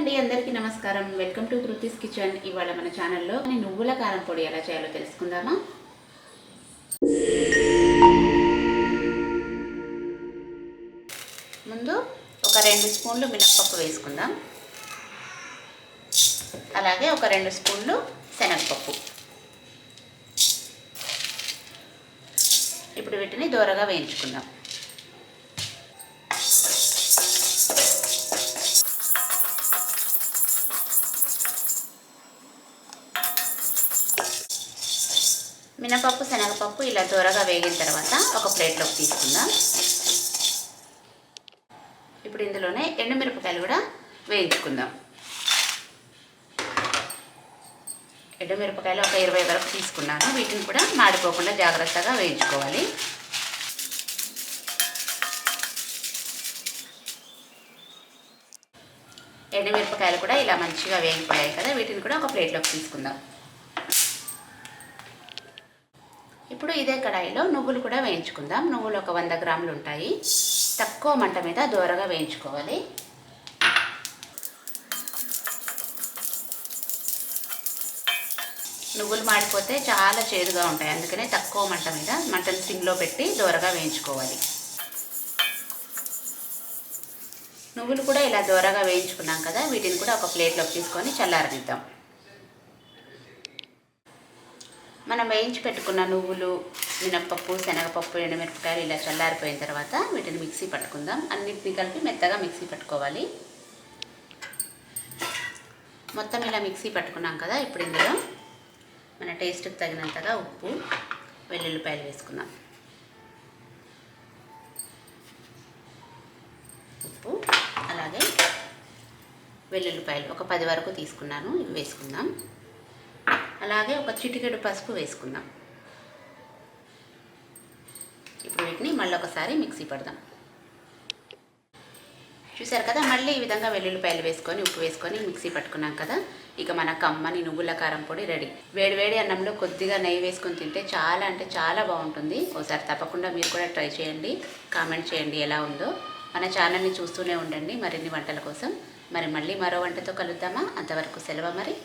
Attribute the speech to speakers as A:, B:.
A: అండి అందరికీ నమస్కారం. Welcome to Kriti's kitchen. ఇవాళ మన ఛానల్లో నువ్వుల కారం పొడి ఎలా చేయాలో తెలుసుకుందామా? ముందు ఒక రెండు స్పూన్లు మినప్పప్పు వేసుకుందాం. అలాగే ఒక రెండు స్పూన్లు శనగపప్పు. ఇప్పుడు వీటిని దూరగా వేయించుకుందాం. మినపప్పు శనగపప్పు ఇలా దూరగా వేగిన తర్వాత ఒక ప్లేట్లోకి తీసుకుందాం. ఇప్పుడు ఇందులోనే ఎండుమిరపకాయలు కూడా వేయించుకుందాం. ఎండుమిరపకాయలు ఒక ఇరవై వరకు తీసుకున్నాను. వీటిని కూడా మాడిపోకుండా జాగ్రత్తగా వేయించుకోవాలి. ఎండుమిరపకాయలు కూడా ఇలా మంచిగా వేగిపోయాయి కదా వీటిని కూడా ఒక ప్లేట్లోకి తీసుకుందాం. ఇప్పుడు ఇదే కడాయిలో నువ్వులు కూడా వేయించుకుందాం. నువ్వులు ఒక వంద గ్రాములు ఉంటాయి. తక్కువ మంట మీద దూరగా వేయించుకోవాలి. నువ్వులు మాడిపోతే చాలా చేదుగా ఉంటాయి. అందుకనే తక్కువ మంట మీద మంటను సిమ్లో పెట్టి దూరగా వేయించుకోవాలి. నువ్వులు కూడా ఇలా దూరగా వేయించుకున్నాం కదా వీటిని కూడా ఒక ప్లేట్లోకి తీసుకొని చల్లారనిద్దాం. మనం వేయించి పెట్టుకున్న నువ్వులు మినప్పప్పు శనగపప్పు ఎండుమిరపకాయలు ఇలా చల్లారిపోయిన తర్వాత వీటిని మిక్సీ పట్టుకుందాం. అన్నిటిని కలిపి మెత్తగా మిక్సీ పట్టుకోవాలి. మొత్తం ఇలా మిక్సీ పట్టుకున్నాం కదా ఇప్పుడు ఇందులో మన టేస్ట్కి తగినంతగా ఉప్పు వెల్లుల్లిపాయలు వేసుకుందాం. ఉప్పు అలాగే వెల్లుల్లిపాయలు ఒక పది వరకు తీసుకున్నాను ఇవి వేసుకుందాం. అలాగే ఒక చిటికెడు పసుపు వేసుకుందాం. ఇప్పుడు వీటిని మళ్ళీ ఒకసారి మిక్సీ పడదాం. చూసారు కదా మళ్ళీ ఈ విధంగా వెల్లుల్లిపాయలు వేసుకొని ఉప్పు వేసుకొని మిక్సీ పట్టుకున్నాం కదా ఇక మన కమ్మని నువ్వుల కారం పొడి రెడీ. వేడి వేడి అన్నంలో కొద్దిగా నెయ్యి వేసుకొని తింటే చాలా అంటే చాలా బాగుంటుంది. ఒకసారి తప్పకుండా మీరు కూడా ట్రై చేయండి కామెంట్ చేయండి ఎలా ఉందో. మన ఛానల్ని చూస్తూనే ఉండండి మరిన్ని వంటల కోసం. మరి మళ్ళీ మరో వంటతో కలుద్దామా? అంతవరకు సెలవు మరి.